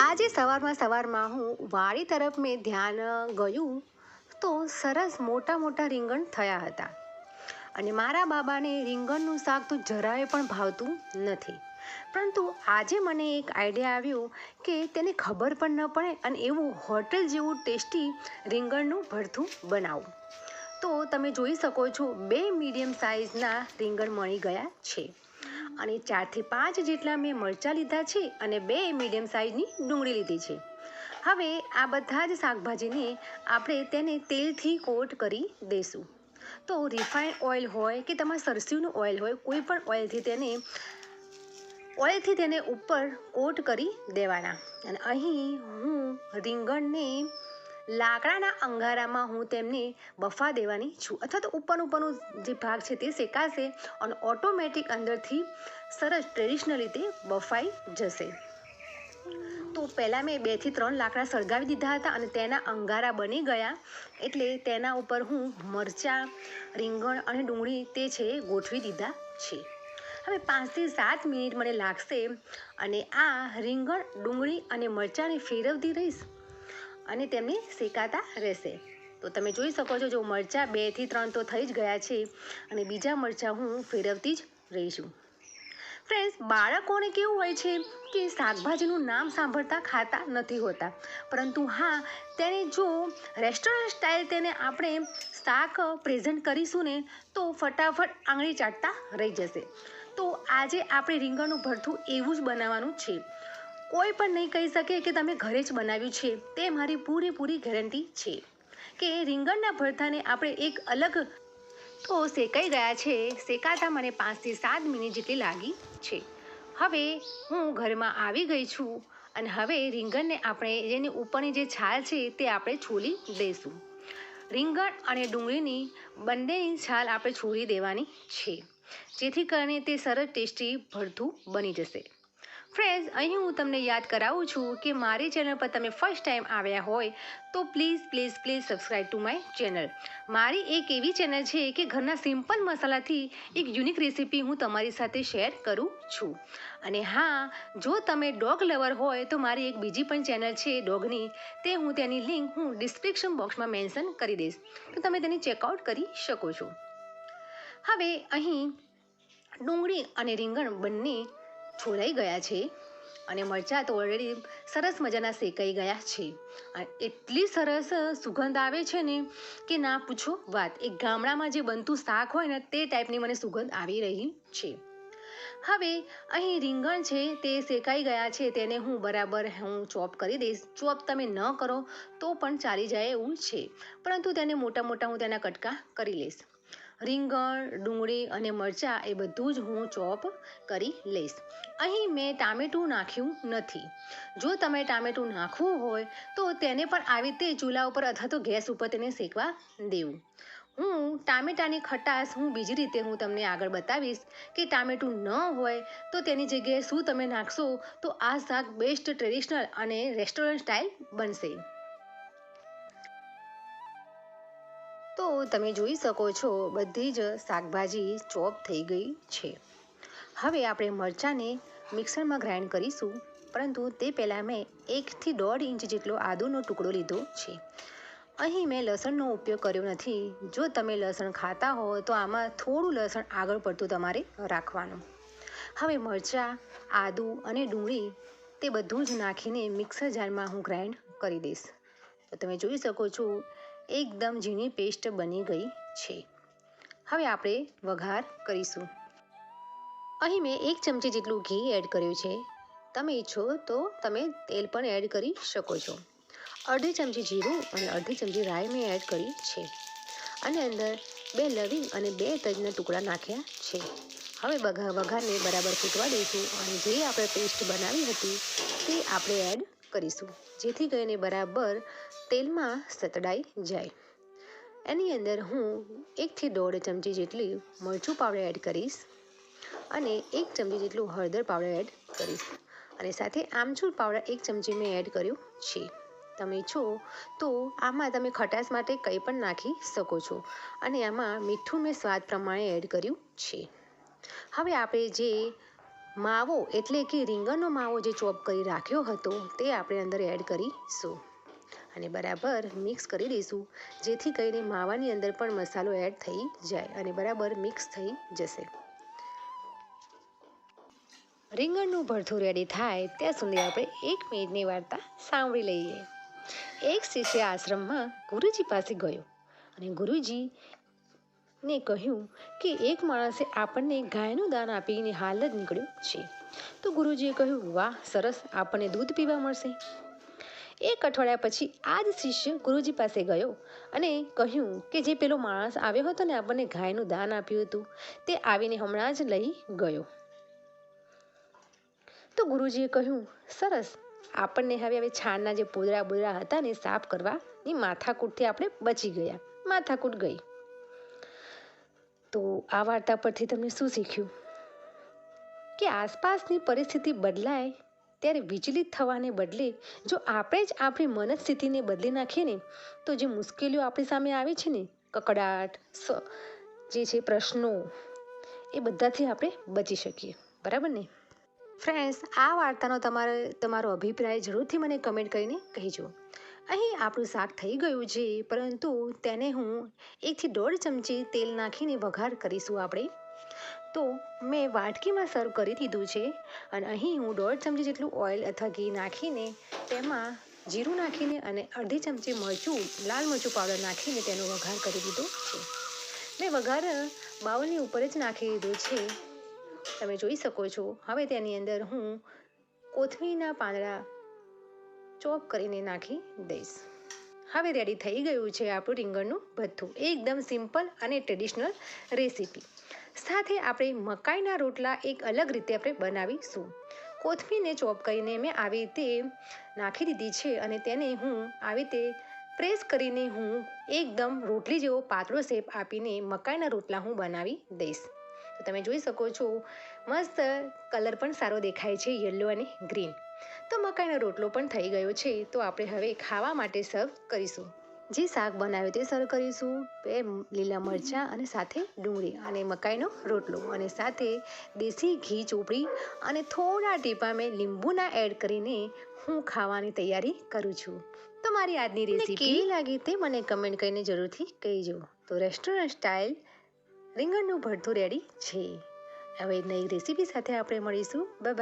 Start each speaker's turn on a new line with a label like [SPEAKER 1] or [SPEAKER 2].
[SPEAKER 1] આજે સવારમાં સવારમાં હું વાડી તરફ મેં ધ્યાન ગયું તો સરસ મોટા મોટા રીંગણ થયા હતા. અને મારા બાબાને રીંગણનું શાક તો જરાય પણ ભાવતું નથી. પરંતુ આજે મને એક આઈડિયા આવ્યો કે તેને ખબર પણ ન પડે અને એવું હોટલ જેવું ટેસ્ટી રીંગણનું ભરથું બનાવું. તો તમે જોઈ શકો છો બે મીડિયમ સાઇઝના રીંગણ મળી ગયા છે. અને ચારથી પાંચ જેટલા મેં મરચાં લીધા છે અને બે મીડિયમ સાઇઝની ડુંગળી લીધી છે. હવે આ બધા જ શાકભાજીને આપણે તેને તેલથી કોટ કરી દઈશું. તો રિફાઇન્ડ ઓઇલ હોય કે તમારા સરસીનું ઓઇલ હોય, કોઈ પણ ઓઇલથી તેને ઓઇલથી તેને ઉપર કોટ કરી દેવાના. અને અહીં હું રીંગણને લાકડાના અંગારામાં હું તેમને બફા દેવાની છું અથવા તો ઉપર ઉપરનું જે ભાગ છે તે શેકાશે અને ઓટોમેટિક અંદરથી સરસ ટ્રેડિશનલ રીતે બફાઈ જશે. તો પહેલાં મેં બેથી ત્રણ લાકડા સળગાવી દીધા હતા અને તેના અંગારા બની ગયા એટલે તેના ઉપર હું મરચાં, રીંગણ અને ડુંગળી તે છે ગોઠવી દીધા છે. હવે પાંચથી સાત મિનિટ મને લાગશે અને આ રીંગણ, ડુંગળી અને મરચાંને ફેરવતી રહીશ. અને તેમને શેકાતા રહેશે. તો તમે જોઈ શકો છો, જો મરચાં બેથી ત્રણ તો થઈ જ ગયા છે અને બીજા મરચાં હું ફેરવતી જ રહીશું. ફ્રેન્ડ્સ, બાળકોને કેવું હોય છે કે શાકભાજીનું નામ સાંભળતા ખાતા નથી હોતા. પરંતુ હા, તેને જો રેસ્ટોરન્ટ સ્ટાઇલ તેને આપણે શાક પ્રેઝન્ટ કરીશું ને, તો ફટાફટ આંગળી ચાટતા રહી જશે. તો આજે આપણે રીંગણનું ભરથું એવું જ બનાવવાનું છે. કોઈ પણ નહીં કહી શકે કે તમે ઘરે જ બનાવ્યું છે. તે મારી પૂરેપૂરી ગેરંટી છે. કે રીંગણના ભરથાને આપણે એક અલગ તો શેકાઈ ગયા છે. શેકાતા મને પાંચથી સાત મિનિટ જેટલી લાગી છે. હવે હું ઘરમાં આવી ગઈ છું અને હવે રીંગણને આપણે જેની ઉપરની જે છાલ છે તે આપણે છોલી દઈશું. રીંગણ અને ડુંગળીની બંનેની છાલ આપણે છોડી દેવાની છે. જેથી કરીને તે સરસ ટેસ્ટી ભરથું બની જશે. ફ્રેન્ડ્સ અહીં હું તમને યાદ કરાવું છું કે મારી ચેનલ પર તમે ફર્સ્ટ ટાઈમ આવ્યા હોય તો please please please subscribe to my channel મારી એક એવી ચેનલ છે કે ઘરના સિમ્પલ મસાલાથી એક યુનિક રેસીપી હું તમારી સાથે શેર કરું છું. અને હા, જો તમે ડોગ લવર હોય તો મારી એક બીજી પણ ચેનલ છે ડોગની તે હું તેની લિંક હું ડિસ્ક્રિપ્શન બોક્સમાં મેન્શન કરી દઈશ. તો તમે તેને ચેકઆઉટ કરી શકો છો. હવે અહીં ડુંગળી અને રીંગણ બંને છોલાઈ ગયા છે અને મરચાં તો ઓલરેડી સરસ મજાના શેકાઈ ગયા છે. એટલી સરસ સુગંધ આવે છે ને કે ના પૂછો વાત. એ ગામડામાં જે બનતું શાક હોય ને તે ટાઈપની મને સુગંધ આવી રહી છે. હવે અહીં રીંગણ છે તે શેકાઈ ગયા છે તેને હું બરાબર હું ચોપ કરી દઈશ. ચોપ તમે ન કરો તો પણ ચાલી જાય એવું છે. પરંતુ તેને મોટા મોટા હું તેના કટકા કરી લઈશ. રીંગણ, ડુંગળી અને મરચાં એ બધું જ હું ચોપ કરી લઈશ. અહીં મેં ટામેટું નાખ્યું નથી. જો તમે ટામેટું નાખવું હોય, તો તેને પણ આવી રીતે ચૂલા ઉપર અથવા તો ગેસ ઉપર તેને શેકવા દેવું. હું ટામેટાની ખટાશ હું બીજી રીતે હું તમને આગળ બતાવીશ કે ટામેટું ન હોય, તો તેની જગ્યાએ શું તમે નાખશો, તો આ શાક બેસ્ટ ટ્રેડિશનલ અને રેસ્ટોરન્ટ સ્ટાઇલ બનશે. તો તમે જોઈ શકો છો, બધી જ શાકભાજી ચોપ થઈ ગઈ છે. હવે આપણે મરચાંને મિક્સરમાં ગ્રાઇન્ડ કરીશું, પરંતુ તે પહેલાં મેં એકથી દોઢ ઇંચ જેટલો આદુનો ટુકડો લીધો છે. અહીં મેં લસણનો ઉપયોગ કર્યો નથી. જો તમે લસણ ખાતા હો, તો આમાં થોડું લસણ આગળ પડતું તમારે રાખવાનું. હવે મરચાં, આદુ અને ડુંગળી, તે બધું જ નાખીને મિક્સર જારમાં હું ગ્રાઇન્ડ કરી દઈશ. તો તમે જોઈ શકો છો, એકદમ ઝીણી પેસ્ટ બની ગઈ છે. હવે આપણે વઘાર કરીશું. અહીં મેં એક ચમચી જેટલું ઘી એડ કર્યું છે. તમે ઈચ્છો તો તમે તેલ પણ એડ કરી શકો છો. અડધી ચમચી જીરું અને અડધી ચમચી રાઈ મેં એડ કરી છે. અને અંદર બે લવિંગ અને બે તજના ટુકડા નાખ્યા છે. હવે વઘાર વઘારને બરાબર ફૂટવા દઈશું અને જે આપણે પેસ્ટ બનાવી હતી તે આપણે એડ કરીશું, જેથી કરીને બરાબર તેલમાં સતડાઈ જાય. એની અંદર હું એકથી દોઢ ચમચી જેટલી મરચું પાવડર એડ કરીશ. અને એક ચમચી જેટલું હળદર પાવડર એડ કરીશ. અને સાથે આમચૂર પાવડર એક ચમચી મેં એડ કર્યું છે. તમે છો તો આમાં તમે ખટાશ માટે કંઈ પણ નાખી શકો છો. અને આમાં મીઠું મેં સ્વાદ પ્રમાણે એડ કર્યું છે. હવે આપણે જે માવો એટલે કે રીંગણનો માવો જે ચોપ કરી રાખ્યો હતો તે આપણે અંદર એડ કરીશું. અને બરાબર મિક્સ કરી દઈશું, જેથી કરીને માવાની અંદર પણ મસાલો એડ થઈ જાય અને બરાબર મિક્સ થઈ જશે. રીંગણનું ભરથું રેડી થાય, ત્યાં સુધી આપણે એક મિનિટની વાર્તા સાંભળી લઈએ. એક શિષ્ય આશ્રમમાં ગુરુજી પાસે ગયો અને ગુરુજી ને કહ્યું કે એક માણસે આપણને ગાયનું દાન આપીને હાલ જ નીકળ્યું છે. તો ગુરુજીએ કહ્યું, વાહ, સરસ, આપણને દૂધ પીવા મળશે. એક અઠવાડિયા પછી આ જ શિષ્ય ગુરુજી પાસે ગયો અને કહ્યું કે જે પેલો માણસ આવ્યો હતો ને આપણને ગાયનું દાન આપ્યું હતું, તે આવીને હમણાં જ લઈ ગયો. તો ગુરુજીએ કહ્યું, સરસ. આપણને હવે હવે છાણના જે પોદરા બોદરા હતા ને સાફ કરવાની માથાકૂટથી આપણે બચી ગયા. માથાકૂટ ગઈ. તો આ વાર્તા પરથી તમને શું શીખ્યું? કે આસપાસની પરિસ્થિતિ બદલાય ત્યારે વિચલિત થવાને બદલે જો આપણે જ આપણી મનસ્થિતિને બદલી નાખીએ ને, તો જે મુશ્કેલીઓ આપણી સામે આવે છે ને, કકડાટ જે છે પ્રશ્નો, એ બધાથી આપણે બચી શકીએ. બરાબર ને? ફ્રેન્ડ્સ આ વાર્તાનો તમારે તમારો અભિપ્રાય જરૂરથી મને કમેન્ટ કરીને કહેજો. અહીં આપણું શાક થઈ ગયું છે, પરંતુ તેને હું એકથી દોઢ ચમચી તેલ નાખીને વઘાર કરીશું આપણે. તો મેં વાટકીમાં સર્વ કરી દીધું છે, અને અહીં હું દોઢ ચમચી જેટલું ઓઇલ અથવા ઘી નાખીને તેમાં જીરું નાખીને અને અડધી ચમચી મરચું, લાલ મરચું પાવડર નાખીને તેનો વઘાર કરી દીધો છે. મેં વઘાર બાઉલની ઉપર જ નાખી દીધો છે. તમે જોઈ શકો છો. હવે તેની અંદર હું કોથમીના પાંદડા ચોપ કરીને નાખી દઈશ. હવે રેડી થઈ ગયું છે આપણું રીંગણનું ભથ્થું. એકદમ સિમ્પલ અને ટ્રેડિશનલ રેસીપી સાથે આપણે મકાઈના રોટલા એક અલગ રીતે આપણે બનાવીશું. કોથમીરને ચોપ કરીને મેં આવી રીતે નાખી દીધી છે અને તેને હું આવી રીતે પ્રેસ કરીને હું એકદમ રોટલી જેવો પાતળો શેપ આપીને મકાઈના રોટલા હું બનાવી દઈશ. તો તમે જોઈ શકો છો મસ્ત કલર પણ સારો દેખાય છે યલો અને ગ્રીન. તો મકાઈનો રોટલો પણ થઈ ગયો છે તો આપણે હવે ખાવા માટે સર્વ કરીશું. જે શાક બનાવ્યું તે સર્વ કરીશું બે લીલા મરચાં અને સાથે ડુંગળી અને મકાઈનો રોટલો અને સાથે દેશી ઘી ચોપડી અને થોડા ટીપા મેં લીંબુના એડ કરીને હું ખાવાની તૈયારી કરું છું. તો મારી આજની રેસીપી કેવી લાગી તે મને કમેન્ટ કરીને જરૂરથી કહેજો. તો રેસ્ટોરન્ટ સ્ટાઇલ રીંગણનું ભરતું રેડી છે. હવે નવી રેસીપી સાથે આપણે મળીશું. બાય